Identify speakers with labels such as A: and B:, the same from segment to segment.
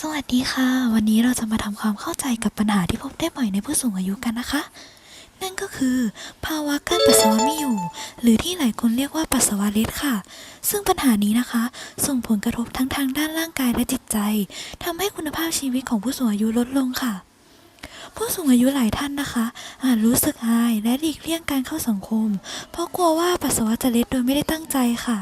A: สวัสดีค่ะ วันนี้เราจะมาทำความเข้าใจกับปัญหาที่พบได้บ่อยในผู้สูงอายุกันนะคะ นั่นก็คือ ภาวะการปัสสาวะไม่อยู่ หรือที่หลายคนเรียกว่าปัสสาวะเล็ดค่ะ ซึ่งปัญหานี้นะคะ ส่งผลกระทบทั้งทางด้านร่างกายและจิตใจทำให้คุณภาพชีวิตของผู้สูงอายุลดลงค่ะ ผู้สูงอายุหลายท่านนะคะ อาจรู้สึกอายและหลีกเลี่ยงการเข้าสังคม เพราะกลัวว่าปัสสาวะจะเล็ดโดยไม่ได้ตั้งใจค่ะ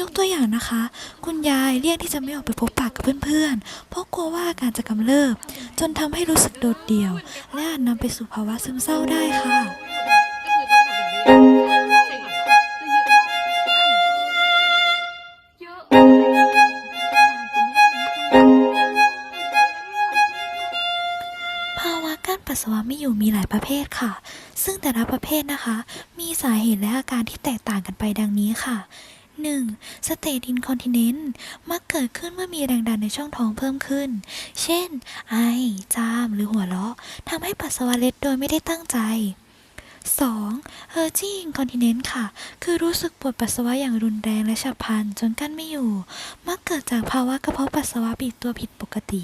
A: ยกตัวอย่างนะคะ คุณยายเลี่ยงที่จะไม่ออกไปพบปะกับเพื่อนๆ เพราะกลัวว่าอาการจะกำเริบ จนทำให้รู้สึกโดดเดี่ยว และอาจนำไปสู่ภาวะซึมเศร้าได้ค่ะภาวะการปัสสาวะไม่อยู่มีหลายประเภทค่ะ ซึ่งแต่ละประเภทนะคะ มีสาเหตุและอาการที่แตกต่างกันไปดังนี้ค่ะ 1. สเตตอินคอนติเนนต์มักเกิดขึ้นเมื่อมีแรงดันในช่องท้องเพิ่มขึ้น เช่น ไอ จาม หรือหัวเราะทำให้ปัสสาวะเล็ดโดยไม่ได้ตั้งใจ 2. เฮอร์จีอินคอนติเนนต์ค่ะ คือรู้สึกปวดปัสสาวะอย่างรุนแรงและฉับพลันจนกั้นไม่อยู่ มักเกิดจากภาวะกระเพาะปัสสาวะบีบตัวผิดปกติ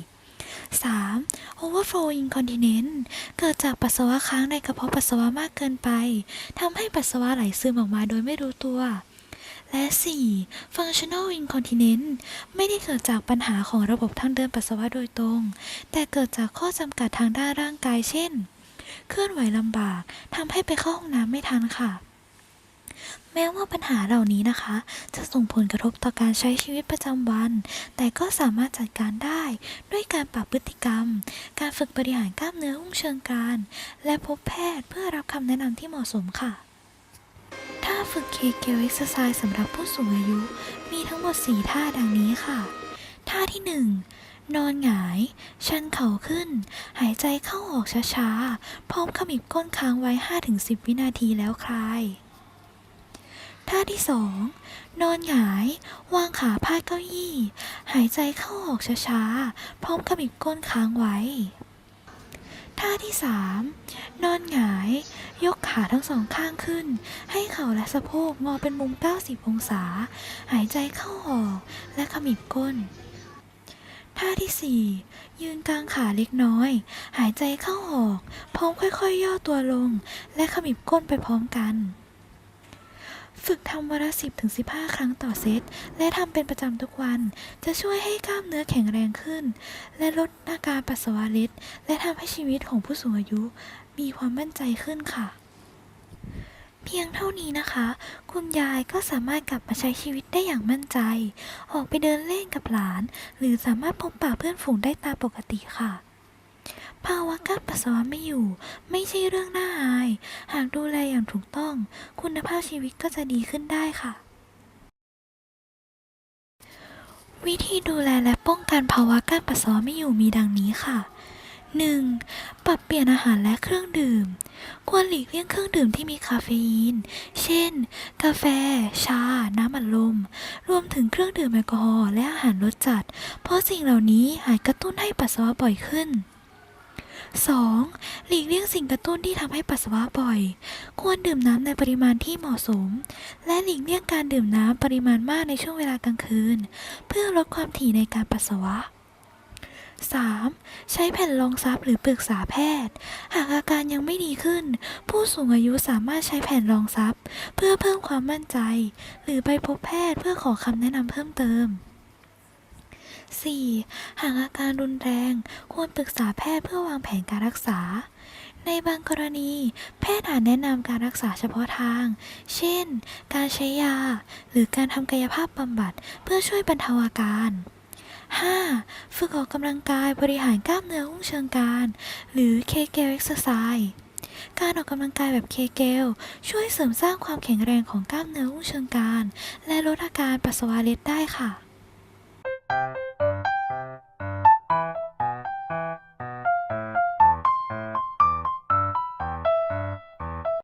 A: 3. overflow incontinence เกิดจากปัสสาวะค้างในกระเพาะปัสสาวะมากเกินไปทำให้ปัสสาวะไหลซึมออกมาโดยไม่รู้ตัว และ 4. functional incontinence ไม่ได้เกิดจากปัญหาของระบบทางเดินปัสสาวะโดยตรง แต่เกิดจากข้อจำกัดทางด้านร่างกาย เช่น เคลื่อนไหวลำบากทำให้ไปเข้าห้องน้ำไม่ทันค่ะ แม้ว่าปัญหาเหล่านี้นะคะ จะส่งผลกระทบต่อการใช้ชีวิตประจำวัน แต่ก็สามารถจัดการได้ด้วยการปรับพฤติกรรม การฝึกบริหารกล้ามเนื้อหุ้มเชิงกรานและพบแพทย์เพื่อรับคำแนะนำที่เหมาะสมค่ะ ท่าฝึกเคเกลเอ็กซ์ไซส์สำหรับผู้สูงอายุ มีทั้งหมด 4 ท่าดังนี้ค่ะ ท่าที่ 1 นอนหงาย ชันเข่าขึ้น หายใจเข้าออกช้าๆ พร้อมขมิบก้นค้างไว้ 5-10 วินาทีแล้วคลาย ท่าที่ 2 นอนหงาย วางขาพาดเก้าอี้ หายใจเข้าออกช้าๆ พร้อมขมิบก้นค้างไว้ ท่าที่3นอนหงาย ยกขาทั้งสองข้างขึ้น ให้เข่าและสะโพกงอเป็นมุม 90 องศา หายใจเข้าออกและขมิบก้น ท่าที่ 4 ยืนกลางขาเล็กน้อย หายใจเข้าออก พร้อมค่อยๆ ย่อตัวลง และขมิบก้นไปพร้อมกัน ฝึกทำวันละ10ถึง15 ครั้งต่อเซต และทำเป็นประจำทุกวัน จะช่วยให้กล้ามเนื้อแข็งแรงขึ้น และลดอาการปัสสาวะเล็ด และทำให้ชีวิตของผู้สูงอายุ มีความมั่นใจขึ้นค่ะ เพียงเท่านี้นะคะ คุณยายก็สามารถกลับมาใช้ชีวิตได้อย่างมั่นใจ ออกไปเดินเล่นกับหลาน หรือสามารถพบปะเพื่อนฝูงได้ตามปกติค่ะ ภาวะการปัสสาวะไม่อยู่ ไม่ใช่เรื่องน่าอาย หากดูแลอย่างถูกต้อง คุณภาพชีวิตก็จะดีขึ้นได้ค่ะ วิธีดูแลและป้องกันภาวะการปัสสาวะไม่อยู่มีดังนี้ค่ะ 1. ปรับเปลี่ยนอาหารและเครื่องดื่ม ควรหลีกเลี่ยงเครื่องดื่มที่มีคาเฟอีน เช่น กาแฟ ชา น้ำอัดลม รวมถึงเครื่องดื่มแอลกอฮอล์และอาหารรสจัด เพราะสิ่งเหล่านี้อาจกระตุ้นให้ปัสสาวะบ่อยขึ้น 2. หลีกเลี่ยงสิ่งกระตุ้นที่ทำให้ปัสสาวะบ่อย ควรดื่มน้ำในปริมาณที่เหมาะสม และหลีกเลี่ยงการดื่มน้ำปริมาณมากในช่วงเวลากลางคืน เพื่อลดความถี่ในการปัสสาวะ 3. ใช้แผ่นรองซับหรือปรึกษาแพทย์ หากอาการยังไม่ดีขึ้น ผู้สูงอายุสามารถใช้แผ่นรองซับเพื่อเพิ่มความมั่นใจ หรือไปพบแพทย์เพื่อขอคำแนะนำเพิ่มเติม 4. หากอาการรุนแรง ควรปรึกษาแพทย์เพื่อวางแผนการรักษา ในบางกรณี แพทย์อาจแนะนำการรักษาเฉพาะทาง เช่น การใช้ยา หรือการทำกายภาพบำบัดเพื่อช่วยบรรเทาอาการ 5. ฝึกออกกำลังกายบริหารกล้ามเนื้อหุ้มเชิงกรานหรือ Kegel Exercise การออกกำลังกายแบบเคเกล ช่วยเสริมสร้างความแข็งแรงของกล้ามเนื้อหุ้มเชิงกรานและลดอาการปัสสาวะเล็ดได้ค่ะ